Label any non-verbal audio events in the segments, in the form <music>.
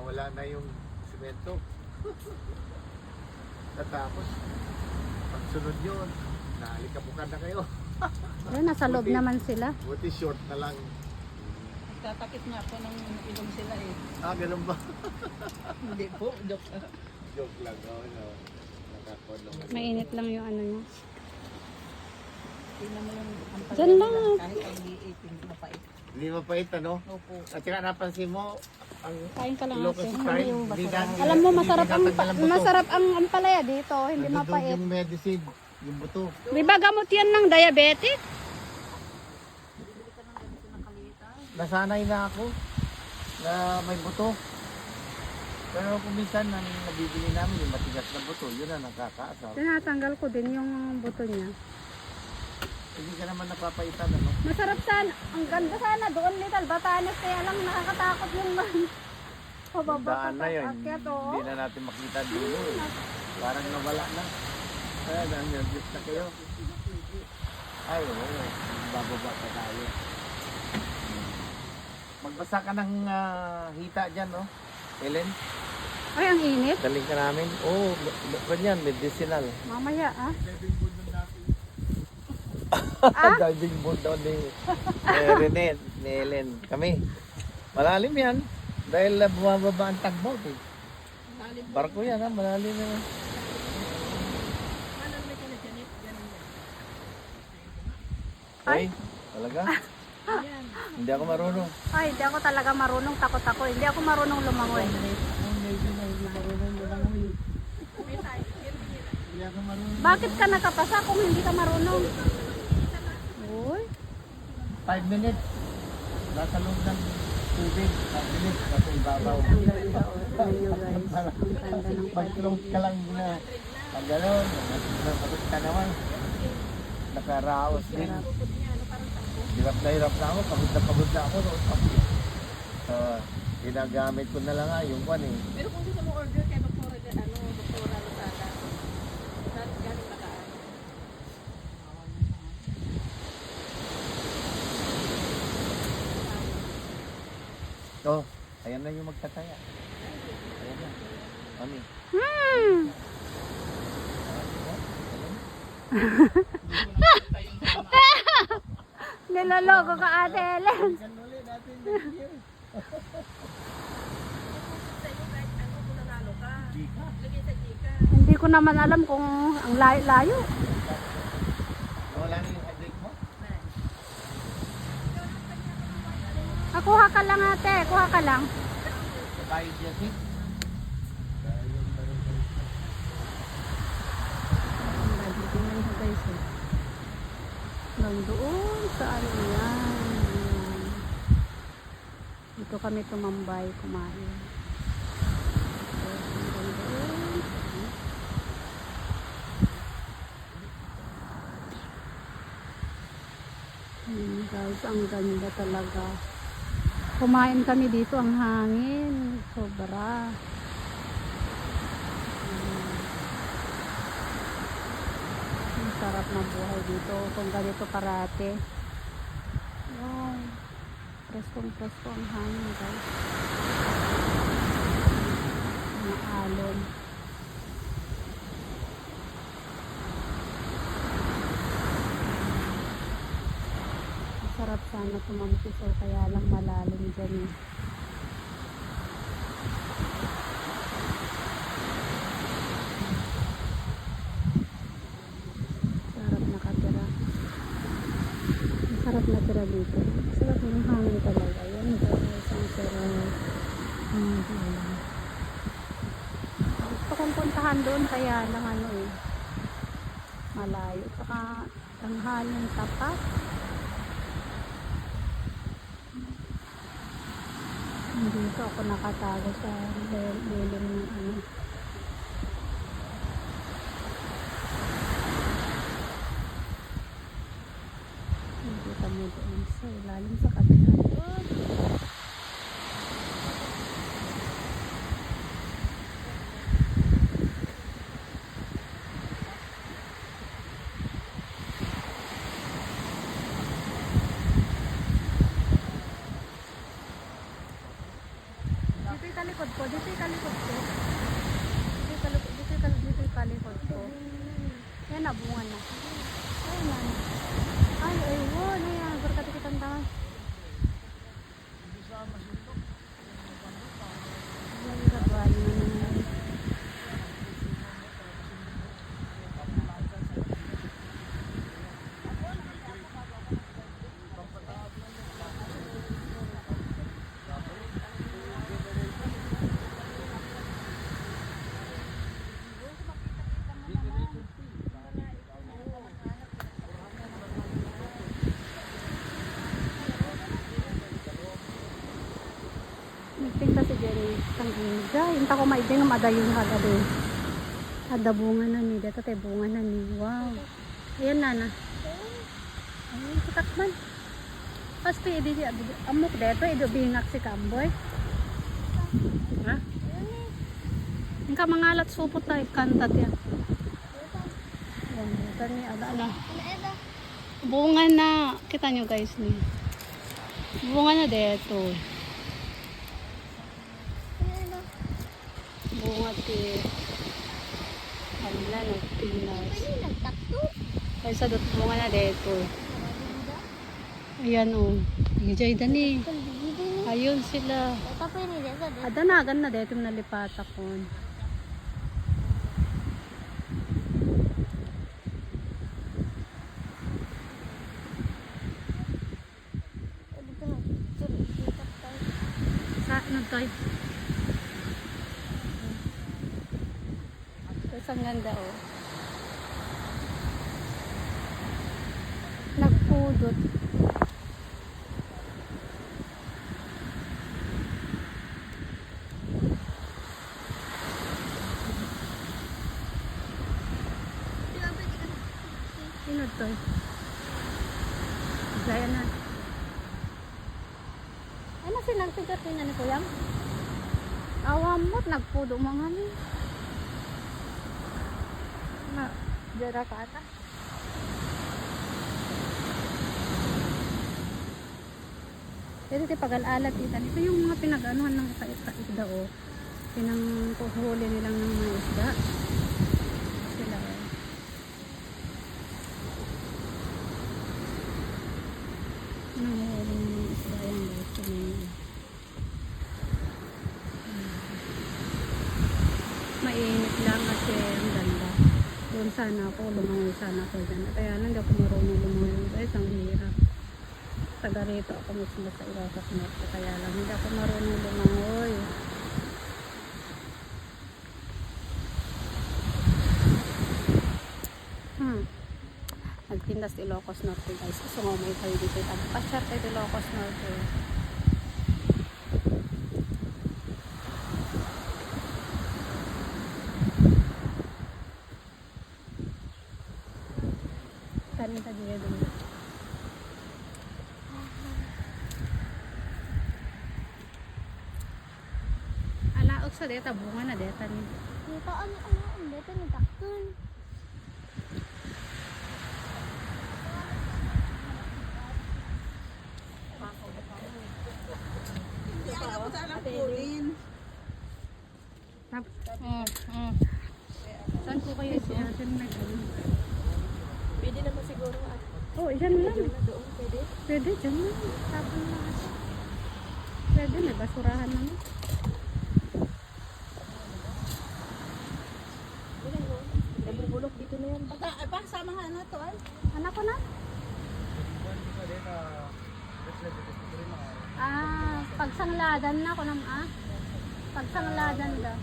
nawala na yung simento. Natapos, pagsunod yun, naalikabukan na kayo. Ayun, nasa loob Buti. naman sila. Buti short na lang. Nagtatakip nga po ng ilong sila eh. Ah, ganun ba? Hindi po, joke. Joke lang. Oh, no. Nakakon lang. Mainit lang yung ano niya. Tingnan mo yung ang Diyan lang. Kahit ang liitin, mapait. Hindi mapait, ano? Opo. At saka napansin mo, ang Kain ka lang Ilocos ate. style, yung hindi basura. na- Alam mo, hindi masarap ang, buto. masarap ang ampalaya dito. Hindi Nandun mapait. yung medicine, yung buto. Di ba gamot yan ng diabetic? Nasanay na ako na may buto. Pero kung minsan ang nabibili namin yung matigas na buto, yun ang nakakaasar. Tinatanggal ko din yung buto niya. Hindi ka naman napapaitan, ano? Masarap sana. Ang ganda sana doon, Little Batanes. Kaya lang nakakatakot yung man. <laughs> Pababa Daan na yun. Akyat, oo. Hindi na natin makita dulo eh. Parang nawala na. Kaya na-nervous na kayo. Ay, oo. Bababa pa tayo. Hmm. Magbasa ka ng ah, hita dyan, no? Ellen, Ay, ang init. daling ka namin. Oo, oh, ganyan, medicinal. Mamaya, ah. Ah? Diving board daw ni eh, Rene, ni Ellen. Kami. Malalim yan. Dahil uh, bumababa ang tagboat eh. Barko yan ha, malalim na yan. Ay, talaga? Hindi ako marunong. Ay, hindi ako talaga marunong. Takot ako. Hindi ako marunong lumangoy. Bakit ka nakapasa kung hindi ka marunong? Uy. Five minutes. Nasa loob ng tubig. Five minutes. Nasa ibabaw. Ang ganda o. Guys. Ang ganda ng Pag-close ka lang na pag gano'n, napagod ka naman. Nakaraos din. Hirap na hirap na ako, pagod na pagod na ako. Ah, ginagamit ko na lang nga yung kwan eh. Pero kung gusto mo order kay Dr. ano, Dr. Oh, ayan na yung magtataya. Ayan na. Mami. Hmm. <laughs> Niloloko ka ate Ellen. Hindi ko naman alam kung ang layo-layo. Wala na yung headache mo? Ah, kuha ka lang ate, kuha ka lang. Sa tayo dyan eh. Hanggang doon sa ano yan. Dito kami tumambay, kumain. Ayan, guys, ang ganda talaga. Kumain kami dito, ang hangin. Sobra. Ang sarap na buhay dito kung ganito parate. Wow. Preskong presko ang hangin guys. Mga Masarap sana tumampis o kaya lang malalim dyan eh. Sarap nakatira. Masarap natira dito. Sarap ng hangin talaga. Yan guys, ang sarap. Mm Gusto kong puntahan doon kaya lang ano eh. Malayo. Saka tanghalin tapat. Dito ako nakatago sa lilim ng ano. Nakita mo doon sa ilalim sa kabila doon. Ikalikod ko. Dito ikalikod ko. Dito ikalikod. Dito ikalikod. Dito ikalikod ko. Yan na, bunga na. Ay, man. Ay, ay, wow. Ano yan? Berkati kitang tahan. Ay, gagawin na naman. Nagpinta si Ginja. Inta ko maibig nga madayon ka gabi. Ada bunga na ni. Dito tayo bunga na ni. Wow. Ayan na na. Ay, kitakman. Pasto idi di amok dito ido bingak si Kamboy. Ha? Ingka mangalat supot tayo kantat yan. Yan, dito ni ada na. Bunga na. Kita nyo guys ni. Bunga na dito. Bunga ti kanila no Pinas. Ay sa dot bunga na dito. Ayan o. Hijay dani. Ayun sila. Ada na agan na dito nalipata ko. Ang ganda oh. Nagpudot. Sino to? Gaya na. Ano silang tigat ni ni Kuyang? Awam mo't nagpudo mga ni. Na, dara ka ata. Pero ti pag-alat dito, ito yung mga pinag-anuhan ng isda o. Pinang huli nilang ng mga isda. Sila o. Nanguhuli ng mga isda yan guys. Pinang- mainit lang kasi ang ganda. Sana ako, lumangoy sana ako dyan. Kaya lang, hindi ako marunong lumangoy guys, ang hirap. Taga rito ako mismo sa Ilocos Norte, kaya lang hindi ako marunong lumangoy. Hmm. Nagtindas Ilocos Norte guys. Gusto mo may kayo dito. Pagpasyar kayo Ilocos Norte. Alaok sa deta bunga na deta ni. Dito ano ano ano dito ni takton. Hindi ako po sa alam kulin. Tap. Mm, mm. Saan ko kayo si natin nag Pwede naman siguro at Oh, dyan lang. doon pwede. Pwede, dyan lang. Tapon na. Pwede, may basurahan naman. ay pa sama nga na to ay. Anak ko na. Ah, pagsangladan na ko nam ah. Pagsangladan da.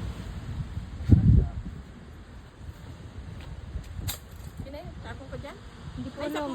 Kine, tapo ko diyan. Hindi ko alam.